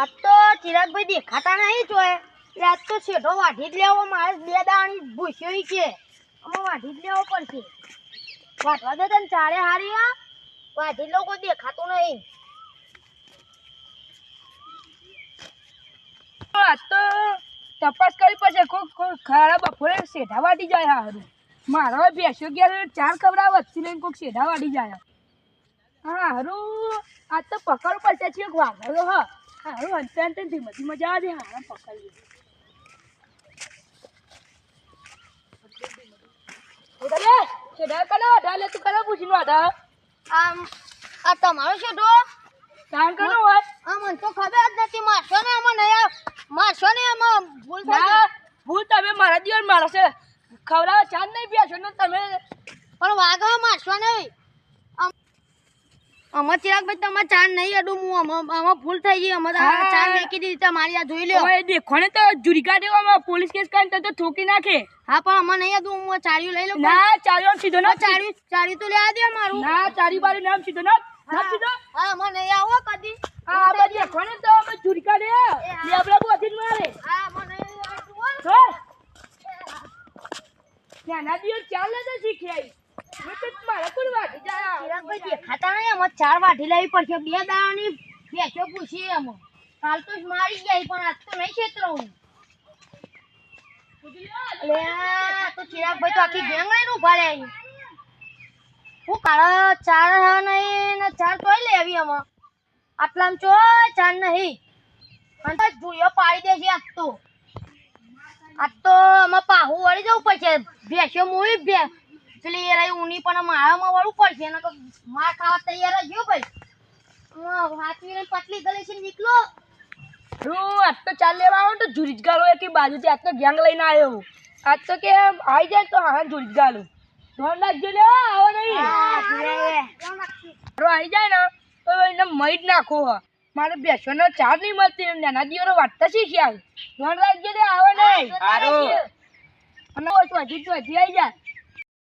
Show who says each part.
Speaker 1: આજ તો ચિરાગભાઈ દેખાતા નહીં એટલે આજ તો શેઠો વાઢી જ લેવો, મારે બે દાણી ભૂસ્યો છે. આમાં વાઢી જ લેવો પડશે. વાઢવા દે તને ચારે હારી આ વાઢી લોકો દેખાતું નહીં.
Speaker 2: આજ તો તપાસ કરી પછી કોઈ ખરા બપોરે શેઢા વાટી જાય હારું. મારા ભેંસો ગયા ચાર કબરા વચ્ચે લઈને કોઈક શેઢા વાટી જાય. હા હારું. આજ તો પકડ પડશે છે વાઘરો હા. હારું હંતે હંતે ધીમે ધીમે જવા દે હારા પકડીએ ઉડાલે તું કનો પૂછીને વાડા
Speaker 1: આમ આ તમારો
Speaker 2: કનો હોય?
Speaker 1: આ મને તો ખબર જ નથી મારશો ને આમાં નહીં મારશો ને આમાં ભૂલ થઈ
Speaker 2: ભૂલ તમે મારા દિવસ મારા છે ખવડાવવા ચાંદ નહીં બેસો ને તમે.
Speaker 1: પણ વાઘા મારશો નહીં. આમાં ચિરાગભાઈ તમારે ચાંદ નહીં અડું હું. આમાં આમાં ભૂલ થઈ ગઈ.
Speaker 2: હા.
Speaker 1: ચાંદ મેકી દીધી. મારી આ જોઈ લ્યો.
Speaker 2: ઓય દેખો ને તો દેવો અમે પોલીસ કેસ કરીને તો ઠોકી નાખે.
Speaker 1: હા પણ આમાં નહીં હતું હું. ચાર્યું લઈ લઉં
Speaker 2: ના ચાર્યો સીધો ના
Speaker 1: ચાર્યું ચાર્યું તો લેવા દે મારું.
Speaker 2: ના ચારી બારી નામ સીધો ના ના સીધો.
Speaker 1: હા આમાં નહીં આવો કદી.
Speaker 2: આ આ બાજુ દેખો તો અમે જુરિકા દે. લેબડા બોધી મારે.
Speaker 1: હા આમાં નહીં
Speaker 2: ચાલે તો મેં તો મારા
Speaker 1: આમાં ચાર વાઢી કાળા ચાર નહીં ચાર તોય લેવી આમાં. આટલામાં ચો ચાર નહીં. અને તો જુયો પાડી દેશે આજ તો. આજ તો આમાં પાહુ વળી જવું પડશે. ભેંસો મૂવી ભે પેલી એ રહી ઉની પણ મારામાં વાળું પડશે એને તો માર ખાવા તૈયાર જ ગયો ભાઈ. હાથવીને પટલી ગલે છે નીકળો.
Speaker 2: હું આજ તો ચાલ લેવા આવો તો જુરિજગાર એક કે બાજુથી. આજ તો ગેંગ લઈને આવ્યો આજ તો કે આવી જાય તો હા જુરિજગાર ધોન રાખજો લે આવો નહીં. આવી જાય ને તો એને મઈ જ નાખો મારે મારે બેસવાનો ચાર નહીં મળતી ને નાના દિવસો વાટતા શીખ્યા ધોન રાખજો લે આવો નહીં. અને હજી હજી આવી જાય.